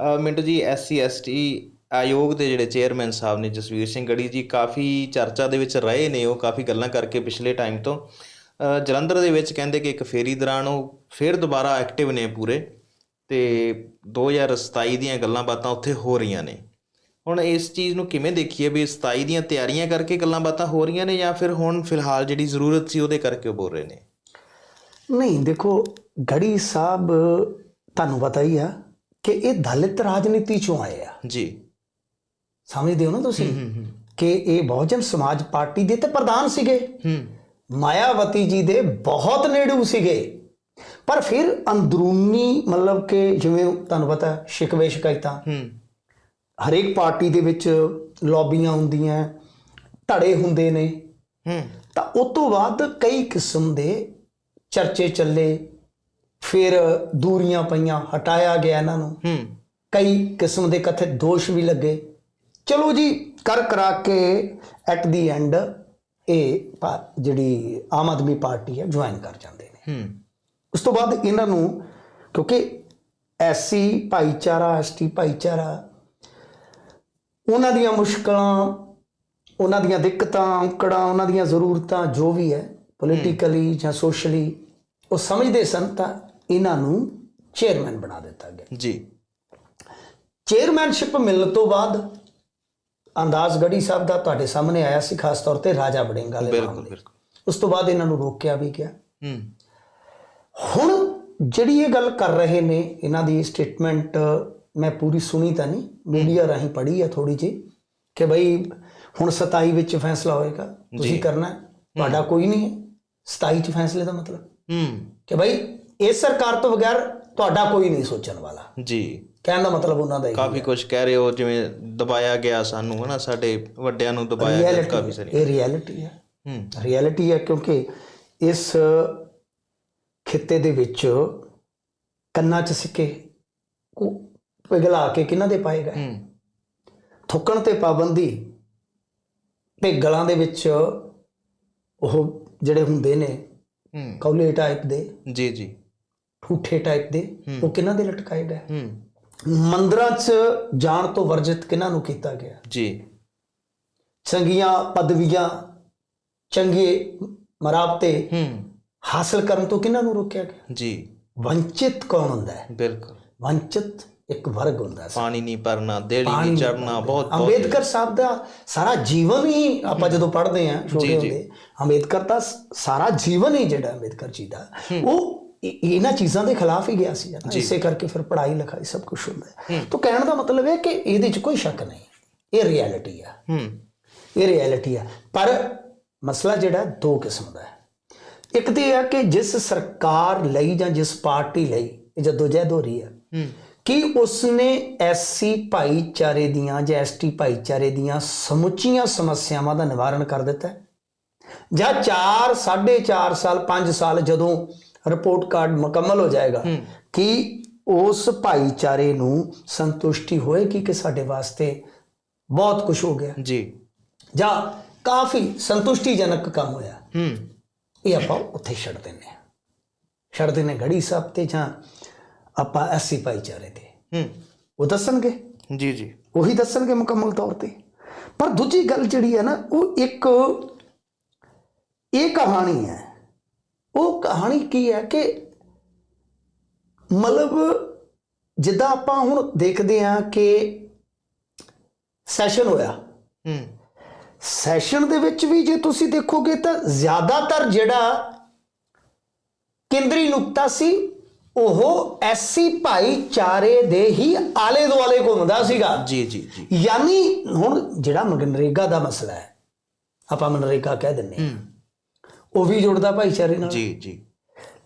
ਅ, ਮਿੰਟੂ ਜੀ SC ST ਆਯੋਗ ਦੇ ਜਿਹੜੇ ਚੇਅਰਮੈਨ ਸਾਹਿਬ ਨੇ ਜਸਵੀਰ ਸਿੰਘ ਗੜੀ ਜੀ ਕਾਫੀ ਚਰਚਾ ਦੇ ਵਿੱਚ ਰਹੇ ਨੇ ਉਹ ਕਾਫੀ ਗੱਲਾਂ ਕਰਕੇ ਪਿਛਲੇ ਟਾਈਮ ਤੋਂ। ਜਲੰਧਰ ਦੇ ਵਿੱਚ ਕਹਿੰਦੇ ਕਿ ਇੱਕ ਫੇਰੀ ਦੌਰਾਨ ਉਹ ਫਿਰ ਦੁਬਾਰਾ ਐਕਟਿਵ ਨੇ ਪੂਰੇ ਤੇ 2027 ਦੀਆਂ ਗੱਲਾਂ ਬਾਤਾਂ ਉੱਥੇ ਹੋ ਰਹੀਆਂ ਨੇ। ਹੁਣ ਇਸ ਚੀਜ਼ ਨੂੰ ਕਿਵੇਂ ਦੇਖੀਏ ਵੀ 27 ਦੀਆਂ ਤਿਆਰੀਆਂ ਕਰਕੇ ਗੱਲਾਂ ਬਾਤਾਂ ਹੋ ਰਹੀਆਂ ਨੇ ਜਾਂ ਫਿਰ ਹੁਣ ਫਿਲਹਾਲ ਜਿਹੜੀ ਜ਼ਰੂਰਤ ਸੀ ਉਹਦੇ ਕਰਕੇ ਉਹ ਬੋਲ ਰਹੇ ਨੇ? ਨਹੀਂ ਦੇਖੋ ਗੜੀ ਸਾਹਿਬ ਤੁਹਾਨੂੰ ਪਤਾ ਹੀ ਆ ਕਿ ਇਹ ਦਲਿਤ ਰਾਜਨੀਤੀ ਚੋਂ ਆਏ ਆ। ਜੀ। ਸਮਝਦੇ ਹੋ ਨਾ ਤੁਸੀਂ? ਕਿ ਇਹ ਬਹੁਜਨ ਸਮਾਜ ਪਾਰਟੀ ਦੇ ਤੇ ਪ੍ਰਧਾਨ ਸੀਗੇ। ਹੂੰ। ਮਾਇਆਵਤੀ ਜੀ ਦੇ ਬਹੁਤ ਨੇੜੂ ਸੀਗੇ। ਪਰ ਫਿਰ ਅੰਦਰੂਨੀ ਮਤਲਬ ਕਿ ਜਿਵੇਂ ਤੁਹਾਨੂੰ ਪਤਾ ਸ਼ਿਕਵੇ ਸ਼ਿਕਾਇਤਾਂ ਹੂੰ। ਹਰੇਕ ਪਾਰਟੀ ਦੇ ਵਿੱਚ ਲੌਬੀਆਂ ਹੁੰਦੀਆਂ ਧੜੇ ਹੁੰਦੇ ਨੇ। ਹੂੰ। ਤਾਂ ਉਸ ਤੋਂ ਬਾਅਦ ਕਈ ਕਿਸਮ ਦੇ ਚਰਚੇ ਚੱਲੇ। ਫਿਰ ਦੂਰੀਆਂ ਪਈਆਂ ਹਟਾਇਆ ਗਿਆ ਇਹਨਾਂ ਨੂੰ। ਹੂੰ। ਕਈ ਕਿਸਮ ਦੇ ਕਥਿਤ ਦੋਸ਼ ਵੀ ਲੱਗੇ। ਚਲੋ ਜੀ ਕਰ ਕਰਾ ਕੇ ਐਟ ਦੀ ਐਂਡ ਇਹ ਜਿਹੜੀ ਆਮ ਆਦਮੀ ਪਾਰਟੀ ਹੈ ਜੁਆਇਨ ਕਰ ਜਾਂਦੇ ਨੇ। ਹੂੰ। ਉਸ ਤੋਂ ਬਾਅਦ ਇਹਨਾਂ ਨੂੰ ਕਿਉਂਕਿ ਐਸਸੀ ਭਾਈਚਾਰਾ ਐਸਟੀ ਭਾਈਚਾਰਾ ਉਹਨਾਂ ਦੀਆਂ ਮੁਸ਼ਕਲਾਂ ਉਹਨਾਂ ਦੀਆਂ ਦਿੱਕਤਾਂ ਔਕੜਾਂ ਉਹਨਾਂ ਦੀਆਂ ਜ਼ਰੂਰਤਾਂ ਜੋ ਵੀ ਹੈ ਪੋਲੀਟੀਕਲੀ ਜਾਂ ਸੋਸ਼ਲੀ ਉਹ ਸਮਝਦੇ ਸਨ ਤਾਂ ਇਹਨਾਂ ਨੂੰ ਚੇਅਰਮੈਨ ਬਣਾ ਦਿੱਤਾ ਗਿਆ। ਜੀ। ਚੇਅਰਮੈਨਸ਼ਿਪ ਮਿਲਣ ਤੋਂ ਬਾਅਦ ਅੰਦਾਜ਼ ਗੜੀ ਸਾਹਿਬ ਦਾ ਤੁਹਾਡੇ ਸਾਹਮਣੇ ਆਇਆ ਸੀ ਖਾਸ ਤੌਰ ਤੇ ਰਾਜਾ ਬੜਿੰਗਾ ਦੇ ਬਿਲਕੁਲ ਬਿਲਕੁਲ। ਉਸ ਤੋਂ ਬਾਅਦ ਇਹਨਾਂ ਨੂੰ ਰੋਕਿਆ ਵੀ ਗਿਆ। ਹੂੰ। ਹੁਣ ਜਿਹੜੀ ਇਹ ਗੱਲ ਕਰ ਰਹੇ ਨੇ ਇਹਨਾਂ ਦੀ ਸਟੇਟਮੈਂਟ ਮੈਂ ਪੂਰੀ ਸੁਣੀ ਤਾਂ ਨਹੀਂ ਮੀਡੀਆ ਰਾਹੀਂ ਪੜ੍ਹੀ ਹੈ ਥੋੜੀ ਜਿਹੀ ਕਿ ਬਈ ਹੁਣ 27 ਵਿੱਚ ਫੈਸਲਾ ਹੋਏਗਾ ਤੁਸੀਂ ਕਰਨਾ ਤੁਹਾਡਾ ਕੋਈ ਨਹੀਂ ਹੈ। 27 ਚ ਫੈਸਲੇ ਦਾ ਮਤਲਬ? ਹੂੰ। ਕਿ ਬਈ ਇਸ ਸਰਕਾਰ ਤੋਂ ਬਗੈਰ ਤੁਹਾਡਾ ਕੋਈ ਨਹੀਂ ਸੋਚਣ ਵਾਲਾ। ਜੀ। ਕਹਿਣ ਦਾ ਮਤਲਬ ਉਹਨਾਂ ਦਾ ਇਹ ਕਾਫੀ ਕੁਝ ਕਹਿ ਰਹੇ ਹੋ ਜਿਵੇਂ ਦਬਾਇਆ ਗਿਆ ਸਾਨੂੰ ਹਨਾ ਸਾਡੇ ਵੱਡਿਆਂ ਨੂੰ ਦਬਾਇਆ ਗਿਆ ਕਾਫੀ ਸਾਰੀ। ਇਹ ਰਿਐਲਿਟੀ ਹੈ। ਹੂੰ। ਰਿਐਲਿਟੀ ਹੈ ਕਿਉਂਕਿ ਇਸ ਖਿੱਤੇ ਦੇ ਵਿੱਚ ਕੰਨਾਂ 'ਚ ਸਿੱਕੇ ਕੋ ਪਿਘਲਾ ਕੇ ਕਿਹਨਾਂ ਦੇ ਪਾਏ ਗਏ? ਹੂੰ। ਥੁੱਕਣ ਤੇ ਪਾਬੰਦੀ ਤੇ ਗਲਾਂ ਦੇ ਵਿੱਚ ਉਹ ਜਿਹੜੇ ਹੁੰਦੇ ਨੇ ਹੂੰ ਕੌਲੇ ਟਾਈਪ ਦੇ ਜੀ ਜੀ। ਠੂਠੇ ਟਾਈਪ ਦੇ ਉਹ ਕਿਹਨਾਂ ਦੇ ਲਟਕਾਏ ਗਏ? ਹੂੰ। ਮੰਦਰਾਂ 'ਚ ਜਾਣ ਤੋਂ ਵਰਜਿਤ ਕਿਹਨਾਂ ਨੂੰ ਕੀਤਾ ਗਿਆ? ਜੀ। ਚੰਗੀਆਂ ਪਦਵੀਆਂ ਚੰਗੇ ਮਰਾਬਤੇ ਹੂੰ। ਹਾਸਲ ਕਰਨ ਤੋਂ ਕਿਹਨਾਂ ਨੂੰ ਰੋਕਿਆ ਗਿਆ? ਜੀ। ਵੰਚਿਤ ਕੌਣ ਹੁੰਦਾ ਹੈ? ਬਿਲਕੁਲ। ਵੰਚਿਤ ਇੱਕ ਵਰਗ ਹੁੰਦਾ ਹੈ ਪਾਣੀ ਨਹੀਂ ਭਰਨਾ ਦੇੜੀ ਪਾਣੀ ਨਹੀਂ ਚੜਨਾ ਬਹੁਤ ਬਹੁਤ ਅੰਬੇਦਕਰ ਸਾਹਿਬ ਦਾ ਸਾਰਾ ਜੀਵਨ ਹੀ ਆਪਾਂ ਜਦੋਂ ਪੜ੍ਹਦੇ ਹਾਂ ਛੋਟੇ ਹੁੰਦੇ ਅੰਬੇਦਕਰ ਦਾ ਸ- ਸਾਰਾ ਜੀਵਨ ਹੀ ਜਿਹੜਾ ਅੰਬੇਦਕਰ ਜੀ ਦਾ ਉਹ ਇਹ- ਇਹਨਾਂ ਚੀਜ਼ਾਂ ਦੇ ਖਿਲਾਫ ਹੀ ਗਿਆ ਸੀ। ਨਾ ਇਸੇ ਕਰਕੇ ਫਿਰ ਪੜ੍ਹਾਈ ਲਿਖਾਈ ਸਭ ਕੁਝ ਹੁੰਦਾ। ਹੈ। ਤਾਂ ਕਹਿਣ ਦਾ ਮਤਲਬ ਹੈ ਕਿ ਇਹਦੇ 'ਚ ਕੋਈ ਸ਼ੱਕ ਨਹੀਂ। ਇਹ ਰਿਐਲਿਟੀ ਆ। ਇਹ ਰਿਐਲਿਟੀ ਆ। ਪਰ ਮਸਲਾ ਜਿਹੜਾ ਦੋ ਕਿਸਮ ਦਾ ਹੈ। ਇੱਕ ਤੇ ਇਹ ਹੈ ਕਿ ਜਿਸ ਸਰਕਾਰ ਲਈ ਜਾਂ ਜਿਸ ਪਾਰਟੀ ਲਈ ਇਹ ਜਦੋਜਹਿਦ ਹੋ ਰਹੀ ਹੂੰ। ਕਿ ਉਸਨੇ ਐਸਸੀ ਭਾਈਚਾਰੇ ਦੀਆਂ ਜਾਂ ਐਸਟੀ ਭਾਈਚਾਰੇ ਦੀਆਂ ਸਮੁੱਚੀਆਂ ਸਮੱਸਿਆਵਾਂ ਦਾ ਨਿਵਾਰਣ ਕਰ ਦਿੱਤਾ ਜਾਂ 4 4.5 ਸਾਲ 5 ਸਾਲ ਜਦੋਂ ਰਿਪੋਰਟ ਕਾਰਡ ਮੁਕੰਮਲ ਹੋ ਜਾਏਗਾ ਕਿ ਉਸ ਭਾਈਚਾਰੇ ਨੂੰ ਸੰਤੁਸ਼ਟੀ ਹੋਏਗੀ ਕਿ ਸਾਡੇ ਵਾਸਤੇ ਬਹੁਤ ਕੁਝ ਹੋ ਗਿਆ। ਜੀ। ਜਾਂ ਕਾਫੀ ਸੰਤੁਸ਼ਟੀਜਨਕ ਕੰਮ ਹੋਇਆ। ਹੂੰ। ਇਹ ਆਪਾਂ ਉੱਥੇ ਛੱਡ ਦਿੰਨੇ ਆ ਛੱਡ ਦਿੰਨੇ ਗੜੀ ਸਾਹਿਬ ਤੇ ਜਾਂ ਆਪਾਂ ਐਸਸੀ ਭਾਈਚਾਰੇ ਤੇ। ਹੂੰ। ਉਹ ਦੱਸਣਗੇ? ਜੀ ਜੀ। ਉਹੀ ਦੱਸਣਗੇ ਮੁਕੰਮਲ ਤੌਰ ਤੇ। ਪਰ ਦੂਜੀ ਗੱਲ ਜਿਹੜੀ ਹੈ ਨਾ ਉਹ ਇੱਕ ਇਹ ਕਹਾਣੀ ਹੈ। ਉਹ ਕਹਾਣੀ ਕੀ ਹੈ ਕਿ ਮਤਲਬ ਜਿੱਦਾਂ ਆਪਾਂ ਹੁਣ ਦੇਖਦੇ ਹਾਂ ਕਿ ਸੈਸ਼ਨ ਹੋਇਆ। ਹੂੰ। ਸੈਸ਼ਨ ਦੇ ਵਿੱਚ ਵੀ ਜੇ ਤੁਸੀਂ ਦੇਖੋਗੇ ਤਾਂ ਜ਼ਿਆਦਾਤਰ ਜਿਹੜਾ ਕੇਂਦਰੀ ਨੁਕਤਾ ਸੀ ਉਹ ਐਸਸੀ ਭਾਈਚਾਰੇ ਦੇ ਹੀ ਆਲੇ ਦੁਆਲੇ ਘੁੰਮਦਾ ਸੀਗਾ। ਜੀ ਜੀ ਜੀ। ਯਾਨੀ ਹੁਣ ਜਿਹੜਾ ਮਨਰੇਗਾ ਦਾ ਮਸਲਾ ਹੈ ਆਪਾਂ ਮਨਰੇਗਾ ਕਹਿ ਦਿੰਨੇ ਉਹ ਵੀ ਜੁੜਦਾ ਭਾਈਚਾਰੇ ਨਾਲ। ਜੀ ਜੀ।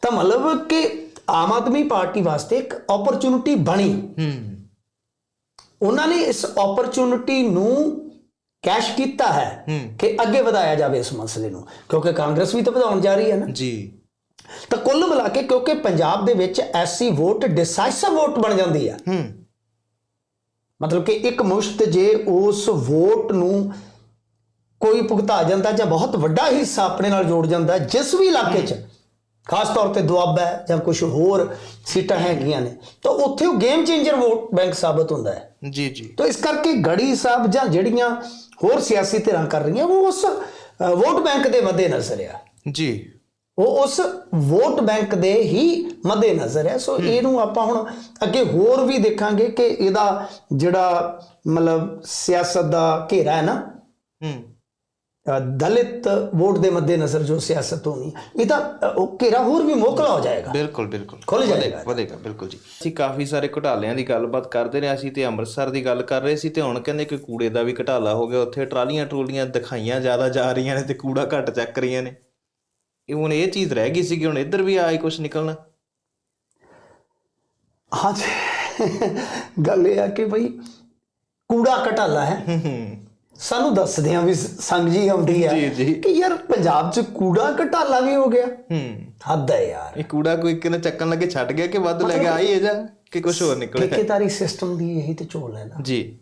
ਤਾਂ ਮਤਲਬ ਕਿ ਆਮ ਆਦਮੀ ਪਾਰਟੀ ਵਾਸਤੇ ਇੱਕ ਓਪਰਚੁਨਿਟੀ ਬਣੀ। ਹੂੰ। ਉਹਨਾਂ ਨੇ ਇਸ ਓਪਰਚੁਨਿਟੀ ਨੂੰ ਕੈਸ਼ ਕੀਤਾ ਹੂੰ। ਕਿ ਅੱਗੇ ਵਧਾਇਆ ਜਾਵੇ ਇਸ ਮਸਲੇ ਨੂੰ। ਕਿਉਂਕਿ ਕਾਂਗਰਸ ਵੀ ਤਾਂ ਵਧਾਉਣ ਜਾ ਰਹੀ ਹੈ ਨਾ। ਜੀ। ਤਾਂ ਕੁੱਲ ਮਿਲਾ ਕੇ ਕਿਉਂਕਿ ਪੰਜਾਬ ਦੇ ਵਿੱਚ ਐਸਸੀ ਵੋਟ ਡਿਸਾਈਸਿਵ ਵੋਟ ਬਣ ਜਾਂਦੀ ਹੈ ਹੂੰ। ਮਤਲਬ ਕਿ ਇੱਕ ਮੁਸ਼ਤ ਜੇ ਉਸ ਵੋਟ ਨੂੰ ਕੋਈ ਭੁਗਤਾ ਜਾਂਦਾ ਜਾਂ ਬਹੁਤ ਵੱਡਾ ਹਿੱਸਾ ਆਪਣੇ ਨਾਲ ਜੋੜ ਜਾਂਦਾ ਜਿਸ ਵੀ ਇਲਾਕੇ 'ਚ ਖਾਸ ਤੌਰ ਤੇ ਦੁਆਬਾ ਹੈ ਜਾਂ ਕੁਝ ਹੋਰ ਸੀਟਾਂ ਹੈਗੀਆਂ ਨੇ ਤਾਂ ਉੱਥੇ ਉਹ ਗੇਮ ਚੇਂਜਰ ਵੋਟ ਬੈਂਕ ਸਾਬਤ ਹੁੰਦਾ ਹੈ। ਜੀ ਜੀ। ਤਾਂ ਇਸ ਕਰਕੇ ਗੜੀ ਸਾਹਿਬ ਜਾਂ ਜਿਹੜੀਆਂ ਹੋਰ ਸਿਆਸੀ ਧਿਰਾਂ ਕਰ ਰਹੀਆਂ ਉਹ ਉਸ ਵੋਟ ਬੈਂਕ ਦੇ ਮੱਦੇ ਨਜ਼ਰ ਆ। ਜੀ। ਉਹ ਉਸ ਵੋਟ ਬੈਂਕ ਦੇ ਹੀ ਮੱਦੇ ਨਜ਼ਰ ਹੈ। ਸੋ ਇਹਨੂੰ ਆਪਾਂ ਹੁਣ ਅੱਗੇ ਹੋਰ ਵੀ ਦੇਖਾਂਗੇ ਕਿ ਇਹਦਾ ਜਿਹੜਾ ਮਤਲਬ ਸਿਆਸਤ ਦਾ ਘੇਰਾ ਹੈ ਨਾ ਦਲਿਤ ਵੋਟ ਦੇ ਮੱਦੇ ਨਜ਼ਰ ਜੋ ਸਿਆਸਤ ਹੋਣੀ ਇਹਦਾ ਅ, ਉਹ ਘੇਰਾ ਹੋਰ ਵੀ ਮੋਕਲਾ ਹੋ ਜਾਏਗਾ। ਬਿਲਕੁਲ ਬਿਲਕੁਲ। ਖੁੱਲ੍ਹ ਜਾਏਗਾ। ਵਧੇਗਾ, ਬਿਲਕੁਲ ਜੀ। ਅਸੀਂ ਕਾਫੀ ਸਾਰੇ ਘੁਟਾਲਿਆਂ ਦੀ ਗੱਲਬਾਤ ਕਰਦੇ ਰਹੇ ਸੀ ਤੇ ਅੰਮ੍ਰਿਤਸਰ ਦੀ ਗੱਲ ਕਰ ਰਹੇ ਸੀ ਤੇ ਹੁਣ ਕਹਿੰਦੇ ਕਿ ਕੂੜੇ ਦਾ ਵੀ ਘਟਾਲਾ ਹੋ ਗਿਆ। ਉੱਥੇ ਟਰਾਲੀਆਂ ਟਰੋਲੀਆਂ ਦਿਖਾਈਆਂ ਜ਼ਿਆਦਾ ਜਾ ਰਹੀਆਂ ਨੇ ਤੇ ਕੂੜਾ ਘੱਟ ਚੱਕ ਰਹੀਆਂ ਨੇ। ਇਹ ਹੁਣ ਇਹ ਚੀਜ਼ ਰਹਿ ਗਈ ਸੀ ਕਿ ਹੁਣ ਇੱਧਰ ਵੀ ਆਈ ਕੁਝ ਨਿਕਲਣਾ। ਹਾਂਜੀ ਗੱਲ ਇਹ ਆ ਕਿ ਭਈ ਕੂੜਾ ਘਟਾਲਾ ਹੈ। ਹੂੰ ਹੂੰ। ਸਾਨੂੰ ਦੱਸਦੇ ਆ ਵੀ ਸੰਗ ਜੀ ਆਉਂਦੀ ਆ। ਕਿ ਯਾਰ ਪੰਜਾਬ 'ਚ ਕੂੜਾ ਘਟਾਲਾ ਵੀ ਹੋ ਗਿਆ। ਹੂੰ। ਹੱਦ ਹੈ ਯਾਰ। ਇਹ ਕੂੜਾ ਕੋਈ ਕਿਨੇ ਚੱਕਣ ਲੱਗੇ ਛੱਡ ਗਿਆ ਕਿ ਵੱਧ ਲੈ ਗਿਆ ਆਈ ਹੈ ਜਾਂ ਕਿ ਕੁਝ ਹੋਰ ਨਿਕਲਿਆ? ਠੇਕੇਦਾਰੀ ਸਿਸਟਮ ਦੀ ਇਹੀ ਤੇ ਝੋਲ ਹੈ ਨਾ। ਜੀ।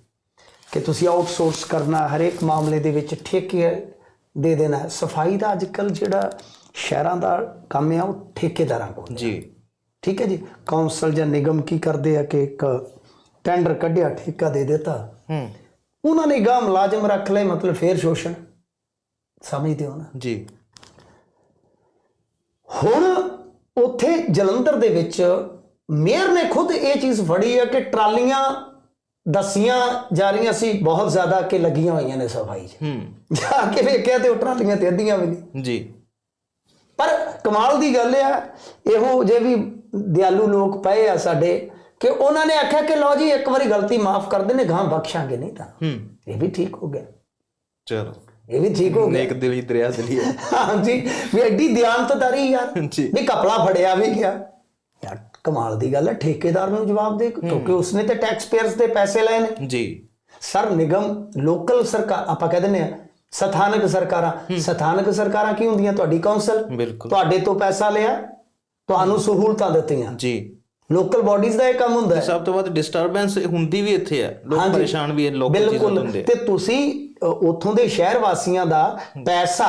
ਕਿ ਤੁਸੀਂ ਆਊਟਸੋਰਸ ਕਰਨਾ ਹਰੇਕ ਮਾਮਲੇ ਦੇ ਵਿੱਚ ਠੇਕੇ ਦੇ ਦੇਣਾ। ਸਫ਼ਾਈ ਦਾ ਅੱਜਕੱਲ ਜਿਹੜਾ ਸ਼ਹਿਰਾਂ ਦਾ ਕੰਮ ਆ ਉਹ ਠੇਕੇਦਾਰਾਂ ਕੋਲ। ਜੀ। ਠੀਕ ਹੈ ਜੀ? ਕੌਂਸਲ ਜਾਂ ਨਿਗਮ ਕੀ ਕਰਦੇ ਆ ਕਿ ਇੱਕ ਟੈਂਡਰ ਕੱਢਿਆ ਠੇਕਾ ਦੇ ਦਿੱਤਾ। ਹੂੰ। ਉਹਨਾਂ ਨੇ ਗਾਂ ਮੁਲਾਜ਼ਮ ਰੱਖ ਲਏ ਮਤਲਬ ਫੇਰ ਸ਼ੋਸ਼ਣ। ਸਮਝਦੇ ਹੋ ਨਾ। ਜੀ। ਹੁਣ ਉੱਥੇ ਜਲੰਧਰ ਦੇ ਵਿੱਚ ਮੇਅਰ ਨੇ ਖੁਦ ਇਹ ਚੀਜ਼ ਫੜੀ ਹੈ ਕਿ ਟਰਾਲੀਆਂ ਦਸੀਆਂ ਜਾ ਰਹੀਆਂ ਸੀ ਬਹੁਤ ਜ਼ਿਆਦਾ ਕਿ ਲੱਗੀਆਂ ਹੋਈਆਂ ਨੇ ਸਫ਼ਾਈ 'ਚ। ਹੂੰ। ਜਾ ਕੇ ਵੇਖਿਆ ਤੇ ਉਹ ਟਰਾਲੀਆਂ ਤੇ ਅੱਧੀਆਂ ਵੀ ਨਹੀਂ। ਜੀ। ਪਰ ਕਮਾਲ ਦੀ ਗੱਲ ਆ ਇਹੋ ਜੇ ਵੀ ਦਿਆਲੂ ਲੋਕ ਪਏ ਆ ਸਾਡੇ ਕਿ ਉਹਨਾਂ ਨੇ ਆਖਿਆ ਕਿ ਲਓ ਜੀ ਇੱਕ ਵਾਰੀ ਗਲਤੀ ਮਾਫ ਕਰ ਦੇਣੇ ਗਾਂ ਬਖਸ਼ਾਂਗੇ ਨਹੀਂ ਤਾਂ ਹੂੰ। ਇਹ ਵੀ ਠੀਕ ਹੋ ਗਿਆ। ਚਲੋ। ਇਹ ਵੀ ਠੀਕ ਹੋ ਗਿਆ। ਨੇਕ ਦਿਲੀ ਦਰਿਆ ਦਲੀ ਹੈ। ਹਾਂਜੀ ਵੀ ਐਡੀ ਦਿਆਨਤਦਾਰੀ ਯਾਰ ਜੀ। ਵੀ ਕਪੜਾ ਫੜਿਆ ਵੀ ਗਿਆ। ਯਾਰ ਕਮਾਲ ਦੀ ਗੱਲ ਹੈ ਠੇਕੇਦਾਰ ਨੂੰ ਜਵਾਬ ਦੇ ਕਿਉਂਕਿ ਉਸਨੇ ਤੇ ਟੈਕਸ ਪੇਅਰਸ ਦੇ ਪੈਸੇ ਲਏ ਨੇ। ਜੀ। ਸਰ ਨਿਗਮ ਲੋਕਲ ਸਰਕਾਰ ਆਪਾਂ ਕਹਿ ਦਿੰਦੇ ਆ ਸਥਾਨਕ ਸਰਕਾਰਾਂ। ਸਥਾਨਕ ਸਰਕਾਰਾਂ ਕੀ ਹੁੰਦੀਆਂ? ਤੁਹਾਡੀ ਬਿਲਕੁਲ। ਤੁਹਾਡੇ ਤੋਂ ਪੈਸਾ ਲਿਆ ਤੁਹਾਨੂੰ ਸਹੂਲਤਾਂ ਦਿੱਤੀਆਂ। ਜੀ। ਲੋਕਲ ਬਾਡੀਜ਼ ਦਾ ਇਹ ਕੰਮ ਹੁੰਦਾ ਹੈ। ਸਭ ਤੋਂ ਵੱਧ ਡਿਸਟਰਬੈਂਸ ਹੁੰਦੀ ਵੀ ਇੱਥੇ ਹੈ। ਲੋਕ। ਪਰੇਸ਼ਾਨ ਵੀ ਹੈ ਲੋਕਲ ਚੀਜ਼ਾਂ ਤੋਂ ਬਿਲਕੁਲ। ਹੁੰਦੇ ਤੇ ਤੁਸੀਂ ਉੱਥੋਂ ਦੇ ਸ਼ਹਿਰ ਵਾਸੀਆਂ ਦਾ ਪੈਸਾ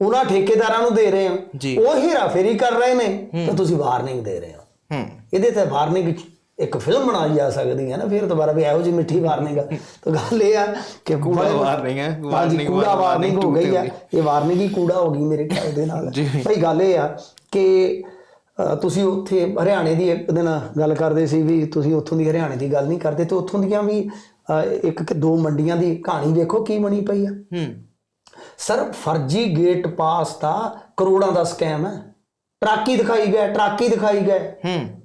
ਉਹਨਾਂ ਠੇਕੇਦਾਰਾਂ ਨੂੰ ਦੇ ਰਹੇ। ਹੋ। ਉਹ ਹੀਰਾਫੇਰੀ ਕਰ ਰਹੇ ਨੇ ਤਾਂ ਤੁਸੀਂ ਵਾਰਨਿੰਗ ਦੇ ਰਹੇ ਹੋ। ਹੂੰ। ਇਹਦੇ ਤੇ ਵਾਰਨਿੰਗ ਇੱਕ ਫਿਲਮ ਬਣਾਈ ਜਾ ਸਕਦੀ ਹੈ ਨਾ ਫਿਰ ਦੁਬਾਰਾ ਵੀ ਇਹੋ ਜਿਹੀ ਮਿੱਠੀ ਵਾਰਨਿੰਗ ਤਾਂ ਗੱਲ ਇਹ ਆ ਕਿ ਕੂੜਾ warning ਹੈ, warning, ਕੂੜਾ ਵਾਰਨਿੰਗ ਹੋ ਗਈ ਆ। ਹੋ ਇਹ ਵਾਰਨਿੰਗ ਹੀ ਕੂੜਾ ਹੋ ਗਈ ਮੇਰੇ ਖਿਆਲ ਦੇ ਨਾਲ। ਭਾਈ ਗੱਲ ਇਹ ਆ ਕਿ ਤੁਸੀਂ ਉੱਥੇ ਹਰਿਆਣੇ ਦੀ ਇੱਕ ਦਿਨ ਗੱਲ ਕਰਦੇ ਸੀ ਵੀ ਤੁਸੀਂ ਉੱਥੋਂ ਦੀ ਹਰਿਆਣੇ ਦੀ ਗੱਲ ਨਹੀਂ ਕਰਦੇ ਤੇ ਉੱਥੋਂ ਦੀਆਂ ਵੀ ਇੱਕ ਕਿ ਦੋ ਮੰਡੀਆਂ ਦੀ ਕਹਾਣੀ ਵੇਖੋ ਕੀ ਬਣੀ ਪਈ ਆ। ਹੂੰ। ਸਰ ਫਰਜ਼ੀ ਗੇਟ ਪਾਸ ਦਾ ਕਰੋੜਾਂ ਦਾ ਸਕੈਮ ਹੈ। ਟਰਾਕੀ ਦਿਖਾਈ ਗਿਆ ਟਰਾਕੀ ਦਿਖਾਈ ਗਏ ਹੂੰ।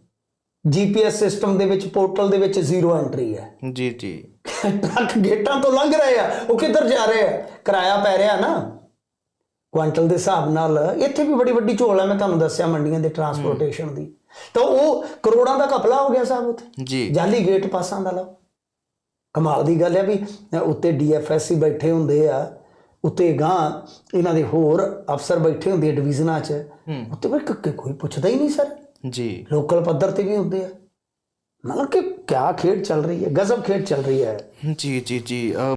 ਜੀਪੀਐਸ ਸਿਸਟਮ ਦੇ ਵਿੱਚ ਪੋਰਟਲ ਦੇ ਵਿੱਚ ਜ਼ੀਰੋ ਐਂਟਰੀ ਹੈ। ਜੀ ਜੀ। ਟਰੱਕ ਗੇਟਾਂ ਤੋਂ ਲੰਘ ਰਹੇ ਆ ਉਹ ਕਿੱਧਰ ਜਾ ਰਹੇ ਆ? ਕਿਰਾਇਆ ਪੈ ਰਿਹਾ ਨਾ। ਕੁਆਂਟਲ ਦੇ ਹਿਸਾਬ ਨਾਲ ਇੱਥੇ ਵੀ ਬੜੀ ਵੱਡੀ ਝੋਲ ਹੈ ਮੈਂ ਤੁਹਾਨੂੰ ਦੱਸਿਆ ਮੰਡੀਆਂ ਦੇ ਟਰਾਂਸਪੋਰਟੇਸ਼ਨ ਦੀ। ਤਾਂ ਉਹ ਕਰੋੜਾਂ ਦਾ ਘਪਲਾ ਹੋ ਗਿਆ ਸਾਹਿਬ ਉੱਥੇ। ਜੀ। ਜਾਲੀ ਗੇਟ ਪਾਸਾਂ ਦਾ ਲਓ। ਕਮਾਲ ਦੀ ਗੱਲ ਹੈ ਵੀ ਉੱਤੇ ਡੀਐਫਐਸਸੀ ਬੈਠੇ ਹੁੰਦੇ ਆ ਉੱਤੇ ਗਾਂ ਇਹਨਾਂ ਦੇ ਹੋਰ ਅਫਸਰ ਬੈਠੇ ਹੁੰਦੇ ਡਿਵੀਜ਼ਨਾਂ 'ਚ। ਉੱਤੇ ਵੀ ਕ- ਕ- ਕੋਈ ਪੁੱਛਦਾ ਹੀ ਨਹੀਂ ਸਰ। ਜੀ। ਲੋਕਲ ਪੱਧਰ ਤੇ ਵੀ ਹੁੰਦੇ ਆ। ਮਤਲਬ ਕਿ ਕਿਆ ਖੇਡ ਚੱਲ ਰਹੀ ਹੈ ਗਜ਼ਬ ਖੇਡ ਚੱਲ ਰਹੀ ਹੈ। ਜੀ ਜੀ ਜੀ।